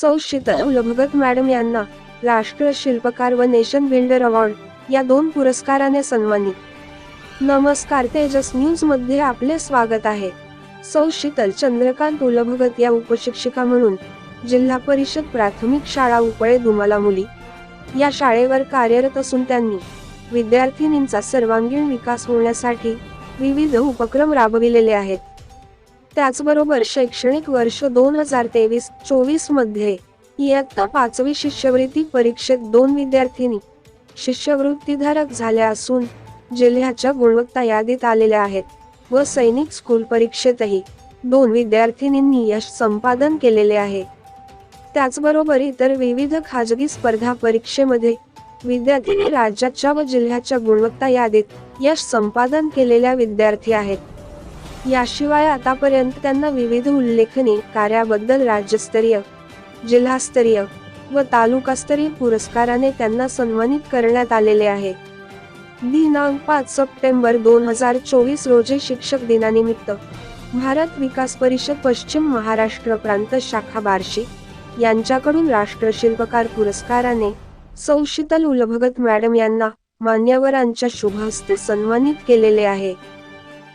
सौ शीतल मॅडम यांना राष्ट्रीय शिल्पकार व नेशन बिल्डर अवॉर्ड या दोन पुरस्काराने सन्मानित. नमस्कार तेजस न्यूजमध्ये आपले स्वागत आहे. सौ शीतल चंद्रकांत उलभगत या उपशिक्षिका म्हणून जिल्हा परिषद प्राथमिक शाळा उपळे दुमाला मुली. या शाळेवर कार्यरत असून त्यांनी विद्यार्थिनींचा सर्वांगीण विकास होण्यासाठी विविध उपक्रम राबविलेले आहेत. त्याचबरोबर शैक्षणिक वर्ष दोन हजार तेवीस चोवीसमध्ये इयत्ता पाचवी शिष्यवृत्ती परीक्षेत दोन विद्यार्थिनी शिष्यवृत्तीधारक झाल्या असून जिल्ह्याच्या गुणवत्ता यादीत आलेल्या आहेत व सैनिक स्कूल परीक्षेतही दोन विद्यार्थिनींनी यश संपादन केलेले आहे. त्याचबरोबर इतर विविध खाजगी स्पर्धा परीक्षेमध्ये विद्यार्थी राज्याच्या व जिल्ह्याच्या गुणवत्ता यादीत यश संपादन केलेल्या विद्यार्थी आहेत. याशिवाय आतापर्यंत त्यांना विविध उल्लेखनीय कार्याबद्दल राज्यस्तरीय जिल्हास्तरीय व तालुकास्तरीय पुरस्काराने त्यांना सन्मानित करण्यात आलेले आहे. दिनांक पाच सप्टेंबर दोन हजार चोवीस रोजी शिक्षक दिनानिमित्त भारत विकास परिषद पश्चिम महाराष्ट्र प्रांत शाखा बार्शी यांच्याकडून राष्ट्रशिल्पकार पुरस्काराने सौ शीतल उलभगत मॅडम यांना मान्यवरांच्या शुभ हस्ते सन्मानित केलेले आहे.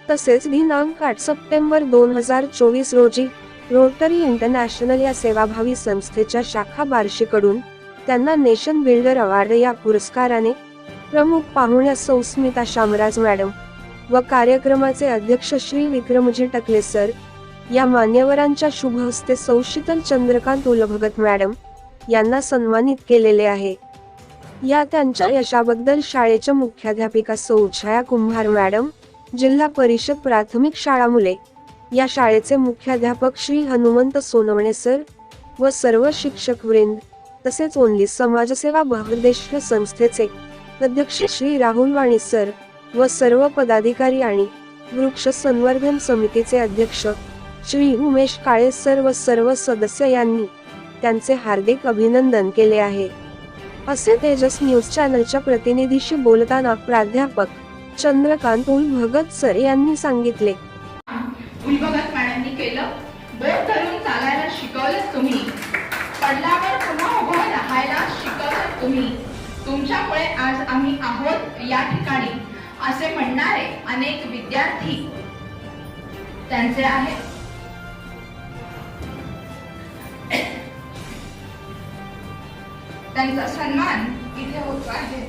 तसेच दिनांक आठ सप्टेंबर दोन हजार चोवीस रोजी रोटरी इंटरनॅशनल या सेवाभावी संस्थेच्या शाखा बार्शीकडून त्यांना नेशन बिल्डर अवॉर्ड या पुरस्काराने प्रमुख पाहुण्या सौस्मिता शामराज मॅडम व कार्यक्रमाचे अध्यक्ष श्री विक्रमजी टकले सर या मान्यवरांच्या शुभ हस्ते सौशीतल चंद्रकांत उलभगत मॅडम यांना सन्मानित केलेले आहे. या त्यांच्या यशाबद्दल शाळेच्या मुख्याध्यापिका सौ छाया कुंभार मॅडम जिल्हा परिषद प्राथमिक शाळा मुले. या शाळेचे मुख्याध्यापक श्री हनुमंत सोनवणे सर व सर्व शिक्षक वृंद तसेच ओनली समाजसेवा बहुदेश संस्थेचे अध्यक्ष श्री राहुल वाणी सर व सर्व पदाधिकारी आणि वृक्ष संवर्धन समितीचे अध्यक्ष श्री उमेश काळे सर व सर्व सदस्य यांनी त्यांचे हार्दिक अभिनंदन केले आहे. असे तेजस न्यूज चॅनलच्या प्रतिनिधीशी बोलताना प्राध्यापक चंद्रकांत उल भगत सर यांनी सांगितले. उलभगत मॅडमनी केलं. बोट धरून चालायला शिकवलं तुम्ही. पडल्यावर पुन्हा उभं राहायला शिकवलं तुम्ही. तुमच्यामुळे आज आम्ही आहोत या ठिकाणी असे म्हणणारे अनेक विद्यार्थी. त्यांचे आहेत. त्यांचा सन्मान इथे होतो आहे.